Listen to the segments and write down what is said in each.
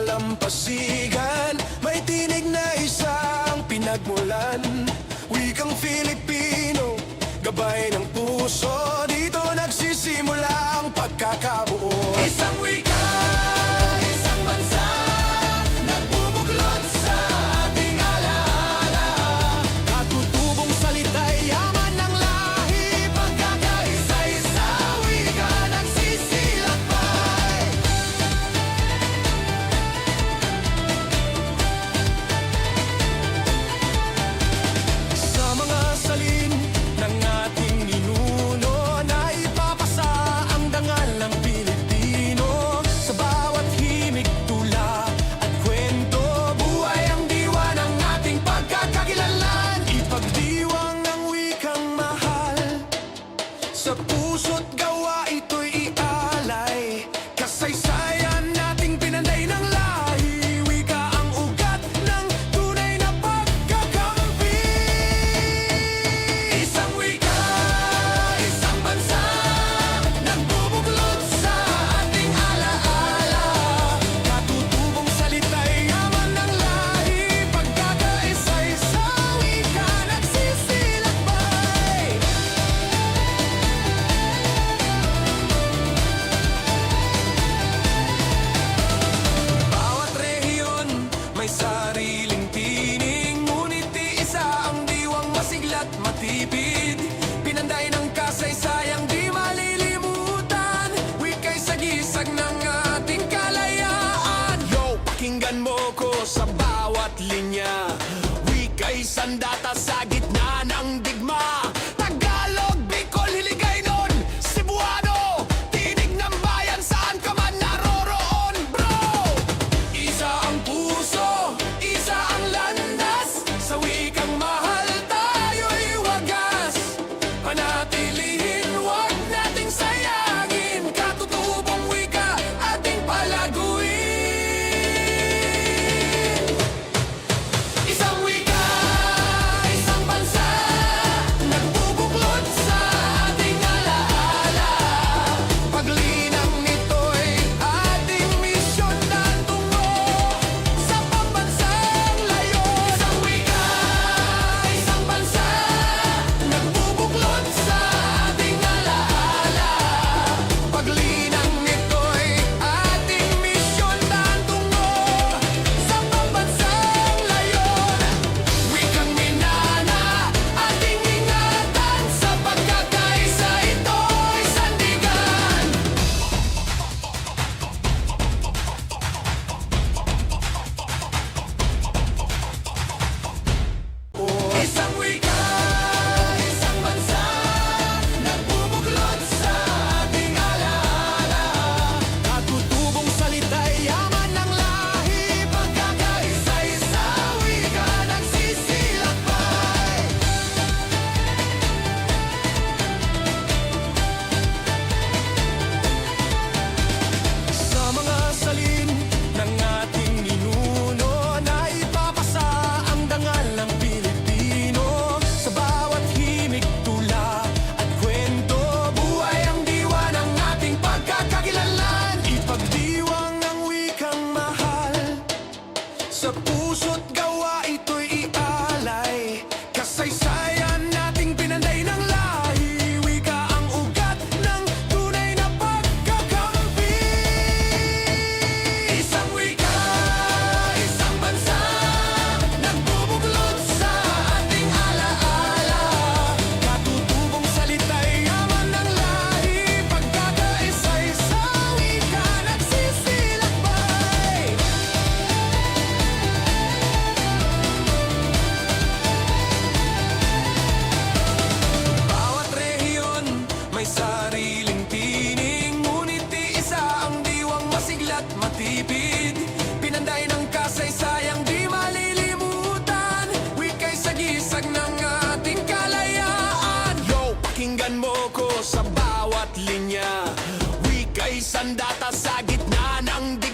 lalampasigan May tinig na isang pinagmulan. Wikang Filipino, gabay ng puso. Dito nagsisimula ang pagkakabuo. Isang wika sa bawat linya. Wika'y sandata sa gitna ng di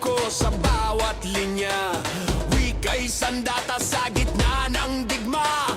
ko sa bawat linya. Wika'y sandata sa gitna ng digma.